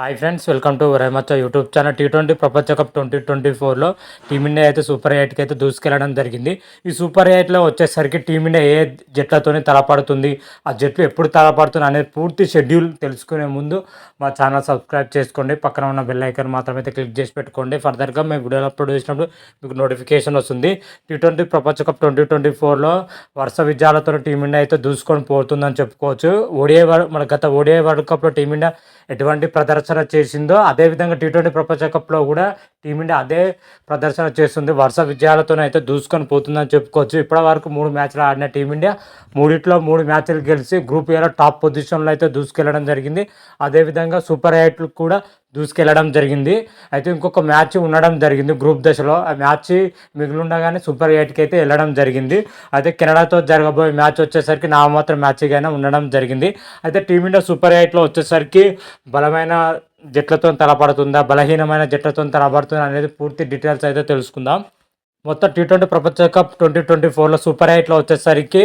Hi friends welcome to Remachcha YouTube channel T twenty ప్రపంచ cup twenty twenty ఫోర్లో team India అయితే super ఎయిట్కి అయితే దూసుకెళ్ళడం జరిగింది. ఈ సూపర్ ఎయిట్లో వచ్చేసరికి టీమిండియా ఏ జట్లతోనే తలపడుతుంది ఆ జట్లు ఎప్పుడు తలపడుతుంది అనేది పూర్తి షెడ్యూల్ తెలుసుకునే ముందు మా ఛానల్ సబ్స్క్రైబ్ చేసుకోండి పక్కన ఉన్న బెల్ ఐకన్ మాత్రమైతే క్లిక్ చేసి పెట్టుకోండి. ఫర్దర్గా మేము వీడియోలు అప్లోడ్ చేసినప్పుడు మీకు నోటిఫికేషన్ వస్తుంది. టీ ట్వంటీ ప్రపంచ కప్ ట్వంటీ ట్వంటీ ఫోర్లో వరుస విజయాలతో టీమిండియా అయితే దూసుకొని పోతుందని చెప్పుకోవచ్చు. ఓడిఐ మన గత ఓడిఐ వరల్డ్ కప్లో టీమిండియా ఎటువంటి ప్రదర్శన చేసిందో అదేవిధంగా టీ ట్వంటీ ప్రపంచ కప్లో కూడా టీమిండియా అదే ప్రదర్శన చేస్తుంది. వరుస విజయాలతోనే అయితే దూసుకొని పోతుందని చెప్పుకోవచ్చు. ఇప్పటి వరకు మూడు మ్యాచ్లు ఆడిన టీమిండియా మూడిట్లో మూడు మ్యాచ్లు గెలిచి గ్రూప్ ఏలో టాప్ పొజిషన్లో అయితే దూసుకెళ్ళడం జరిగింది. అదేవిధంగా సూపర్ ఎయిట్లు కూడా దూసుకెళ్ళడం జరిగింది. అయితే ఇంకొక మ్యాచ్ ఉండడం జరిగింది గ్రూప్ దశలో. ఆ మ్యాచ్ మిగిలిండగానే సూపర్ ఎయిట్కి అయితే వెళ్ళడం జరిగింది. అయితే కెనడాతో జరగబోయే మ్యాచ్ వచ్చేసరికి నా మాత్రం మ్యాచ్గానే ఉండడం జరిగింది. అయితే టీమిండియా సూపర్ ఎయిట్లో వచ్చేసరికి బలమైన జట్లతో తలపడుతుందా? బలహీనమైన జట్లతో తలపడుతుందా అనేది పూర్తి డీటెయిల్స్ అయితే తెలుసుకుందాం. మొత్తం టీ ట్వంటీ ప్రపంచ కప్ ట్వంటీ ట్వంటీ ఫోర్లో సూపర్ ఎయిట్లో వచ్చేసరికి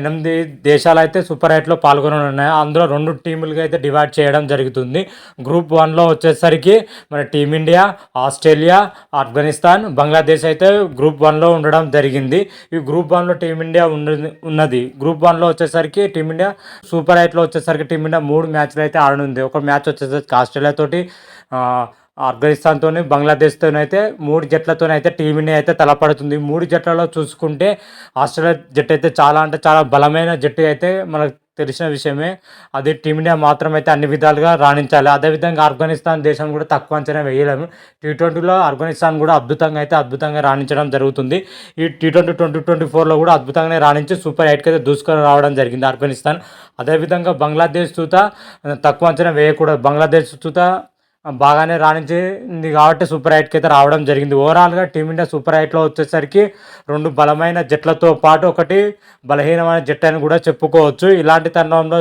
ఎనిమిది దేశాలు అయితే సూపర్ ఎయిట్లో పాల్గొని ఉన్నాయి అందులో రెండు టీములుగా అయితే డివైడ్ చేయడం జరుగుతుంది. గ్రూప్ వన్లో వచ్చేసరికి మన టీమిండియా ఆస్ట్రేలియా ఆఫ్ఘనిస్తాన్ బంగ్లాదేశ్ అయితే గ్రూప్ వన్లో ఉండడం జరిగింది. ఈ గ్రూప్ వన్లో టీమిండియా ఉన్నది ఉన్నది. గ్రూప్ వన్లో వచ్చేసరికి టీమిండియా సూపర్ ఎయిట్లో వచ్చేసరికి టీమిండియా మూడు మ్యాచ్లు అయితే ఆడనుంది. ఒక మ్యాచ్ వచ్చేసరికి ఆస్ట్రేలియా తోటి బంగ్లాదేశ్తోనైతే మూడు జట్లతోనైతే టీమిండియా అయితే తలపడుతుంది. మూడు జట్లలో చూసుకుంటే ఆస్ట్రేలియా జట్టు అయితే చాలా అంటే చాలా బలమైన జట్టు అయితే మనకు తెలిసిన విషయమే. అది టీమిండియా మాత్రం అయితే అన్ని విధాలుగా రాణించాలి. అదేవిధంగా ఆఫ్ఘనిస్తాన్ దేశం కూడా తక్కువ అంచనా వేయలేము. టీ ట్వంటీలో ఆఫ్ఘనిస్తాన్ కూడా అద్భుతంగా అయితే అద్భుతంగా రాణించడం జరుగుతుంది. ఈ టీ ట్వంటీ ట్వంటీ ట్వంటీ ఫోర్లో కూడా అద్భుతంగానే రాణించి సూపర్ ఎయిట్కి అయితే దూసుకొని రావడం జరిగింది ఆఫ్ఘనిస్తాన్. అదేవిధంగా బంగ్లాదేశ్ చూత తక్కువ అంచనా వేయకూడదు. బంగ్లాదేశ్ చూత బాగానే రాణించింది కాబట్టి సూపర్ ఎయిట్కి అయితే రావడం జరిగింది. ఓవరాల్గా టీమిండియా సూపర్ ఎయిట్లో వచ్చేసరికి రెండు బలమైన జట్లతో పాటు ఒకటి బలహీనమైన జట్టు అని కూడా చెప్పుకోవచ్చు. ఇలాంటి తరుణంలో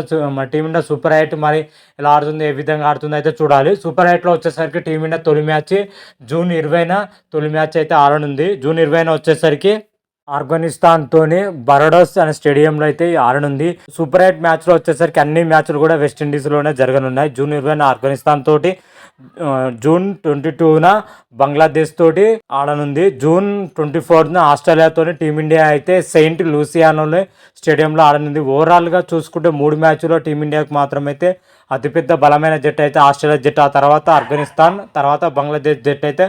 టీమిండియా సూపర్ ఎయిట్ మరి ఎలా ఆడుతుంది ఏ విధంగా ఆడుతుంది అయితే చూడాలి. సూపర్ ఎయిట్లో వచ్చేసరికి టీమిండియా తొలి మ్యాచ్ జూన్ ఇరవైన తొలి మ్యాచ్ అయితే ఆడనుంది. జూన్ ఇరవైన వచ్చేసరికి ఆఫ్ఘనిస్తాన్తోని బరోడోస్ అనే స్టేడియంలో అయితే ఆడనుంది. సూపర్ ఎయిట్ మ్యాచ్లో వచ్చేసరికి అన్ని మ్యాచ్లు కూడా వెస్టిండీస్లోనే జరగనున్నాయి. జూన్ ఇరవైన ఆఫ్ఘనిస్తాన్ తోటి జూన్ ట్వంటీ టూన బంగ్లాదేశ్ తోటి ఆడనుంది. జూన్ ట్వంటీ ఫోర్త్న ఆస్ట్రేలియాతో టీమిండియా అయితే సెయింట్ లూసియానోని స్టేడియంలో ఆడనుంది. ఓవరాల్గా చూసుకుంటే మూడు మ్యాచ్లో టీమిండియాకు మాత్రమైతే అతిపెద్ద బలమైన జట్టు అయితే ఆస్ట్రేలియా జట్టు. ఆ తర్వాత ఆఫ్ఘనిస్తాన్ తర్వాత బంగ్లాదేశ్ జట్టు అయితే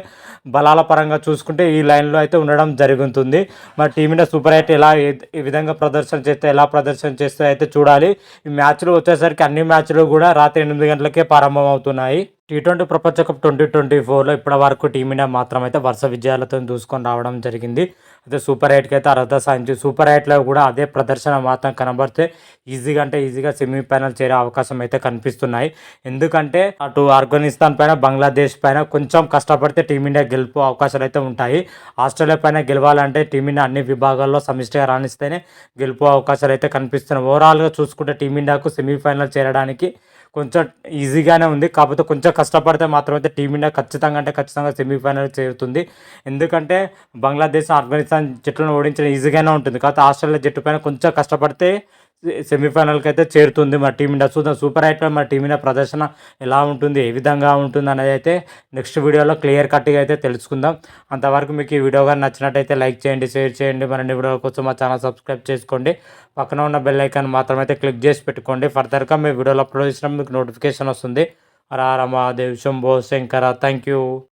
బలాల పరంగా చూసుకుంటే ఈ లైన్లో అయితే ఉండడం జరుగుతుంది. మరి టీమిండియా సూపర్ ఎయిట్ ఎలా ఈ విధంగా ప్రదర్శన చేస్తే ఎలా ప్రదర్శన చేస్తే అయితే చూడాలి. ఈ మ్యాచ్లు వచ్చేసరికి అన్ని మ్యాచ్లు కూడా రాత్రి ఎనిమిది గంటలకే ప్రారంభం అవుతున్నాయి టీ ట్వంటీ ప్రపంచ కప్ ట్వంటీ ట్వంటీ ఫోర్లో ఇప్పటి వరకు టీమిండియా మాత్రం అయితే వరుస విజయాలతో దూసుకొని రావడం జరిగింది. అయితే సూపర్ ఎయిట్కి అయితే అర్హత సాధించి సూపర్ ఎయిట్లో కూడా అదే ప్రదర్శన మాత్రం కనబడితే ఈజీగా అంటే ఈజీగా సెమీఫైనల్ చేరే అవకాశం అయితే కనిపిస్తున్నాయి. ఎందుకంటే అటు ఆఫ్ఘనిస్తాన్ పైన బంగ్లాదేశ్ పైన కొంచెం కష్టపడితే టీమిండియా గెలుపు అవకాశాలు అయితే ఉంటాయి. ఆస్ట్రేలియా పైన గెలవాలంటే టీమిండియా అన్ని విభాగాల్లో సమిష్టిగా రాణిస్తేనే గెలుపు అవకాశాలు అయితే కనిపిస్తున్నాయి. ఓవరాల్గా చూసుకుంటే టీమిండియాకు సెమీఫైనల్ చేరడానికి కొంచెం ఈజీగానే ఉంది. కాకపోతే కొంచెం కష్టపడితే మాత్రమైతే టీమిండియా ఖచ్చితంగా అంటే ఖచ్చితంగా సెమీఫైనల్ చేరుతుంది. ఎందుకంటే బంగ్లాదేశ్ ఆఫ్ఘనిస్తాన్ జట్లను ఓడించడం ఈజీగానే ఉంటుంది. కాకపోతే ఆస్ట్రేలియా జట్టు పైన కొంచెం కష్టపడితే సెమీఫైనల్కి అయితే చేరుతుంది మా టీమిండియా చూద్దాం. సూపర్ ఎయిట్లో మా టీమిండియా ప్రదర్శన ఎలా ఉంటుంది? ఏ విధంగా ఉంటుంది అనేది అయితే నెక్స్ట్ వీడియోలో క్లియర్ కట్గా అయితే తెలుసుకుందాం. అంతవరకు మీకు ఈ వీడియో కానీ నచ్చినట్టయితే లైక్ చేయండి షేర్ చేయండి. మరిన్ని వీడియోల కోసం మా ఛానల్ సబ్స్క్రైబ్ చేసుకోండి. పక్కన ఉన్న బెల్ ఐకాన్ అయితే క్లిక్ చేసి పెట్టుకోండి. ఫర్దర్గా మీ వీడియోలో అప్లోడ్ చేసినా మీకు నోటిఫికేషన్ వస్తుంది. రారా దేవ్ శంభో శంకర థ్యాంక్ యూ.